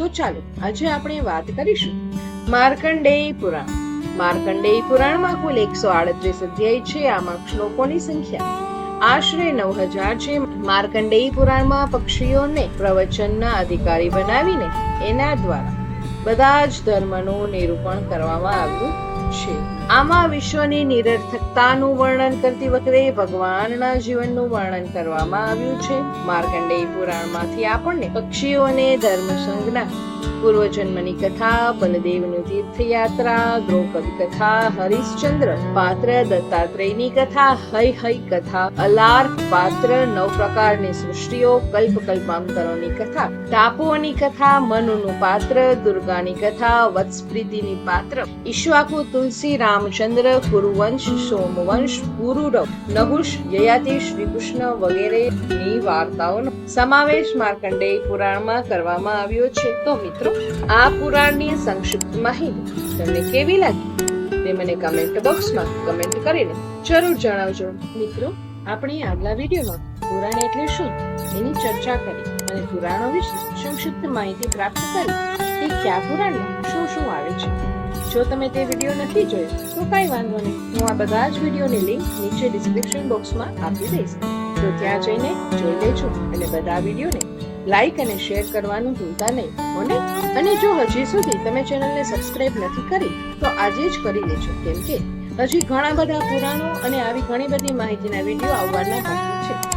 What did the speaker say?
તો ચાલો, આજે આપણે વાત કરીશું માર્કંડેય પુરાણ માર્કંડેય પુરાણમાં કુલ એકસો આડત્રીસ અધ્યાય છે આમાં શ્લોકોની સંખ્યા. આશરે નવ હજાર છે માર્કંડેય પુરાણમાં પક્ષીઓને પ્રવચનના અધિકારી બનાવીને એના દ્વારા બધા જ ધર્મનું નિરૂપણ કરવામાં આવ્યું. છે. આમાં વિશ્વની નિરર્થકતાનું વર્ણન કરતી વખતે ભગવાનના જીવનનું વર્ણન કરવામાં આવ્યું છે. માર્કંડેય પુરાણમાંથી આપણને પક્ષીઓને ધર્મસંઘના પૂર્વજન્મની કથા, બલદેવની તીર્થયાત્રા દ્રૌપદી કથા હરિશ્ચંદ્ર, પાત્ર દત્તાત્રેયની કથા, હૈ હૈ કથા અલાર પાત્ર, નવ પ્રકારની સૃષ્ટિઓ, કલ્પ કલ્પાંતરોની કથા, ટાપુઓની કથા, મનુનું પાત્ર, દુર્ગાની કથા, વત્સપ્રીતિની પાત્ર ઈશ્વાકુ તુલસી, રામચંદ્ર, કુરુવંશ, સોમવંશ પુરુરવ નહુષ યયાતિ શ્રીકૃષ્ણ વગેરેની વાર્તાઓનો સમાવેશ માર્કંડેય પુરાણમાં કરવામાં આવ્યો છે. તો મિત્રો, આ પુરાણની સંક્ષિપ્ત માહિતી તમને કેવી લાગી? તે મને કમેન્ટ બોક્સમાં કમેન્ટ કરીને જરૂર જણાવજો. મિત્રો, આપણે આગલા વિડીયોમાં પુરાણ એટલે શું એની ચર્ચા કરી અને પુરાણો વિશે સંક્ષિપ્ત માહિતી પ્રાપ્ત કરી તે કયા પુરાણમાં શું શું આવે છે. જો તમે તે વીડિયો નથી જોયો, તો કાંઈ વાંધો નહીં. હું આ બધા જ વિડીયોની લિંક નીચે ડિસ્ક્રિપ્શન બોક્સમાં આપી દઈશ. તો ત્યાં જઈને જોઈ લેજો અને બધા વિડીયોને લાઈક અને શેર કરવાનું ભૂલતા નહીં મને અને જો હજી સુધી તમે ચેનલને સબસ્ક્રાઇબ નથી કરી, તો આજે જ કરી લેજો, કેમ કે હજી ઘણા બધા પુરાણો અને આવી ઘણી બધી માહિતીના વીડિયો આવવાના બાકી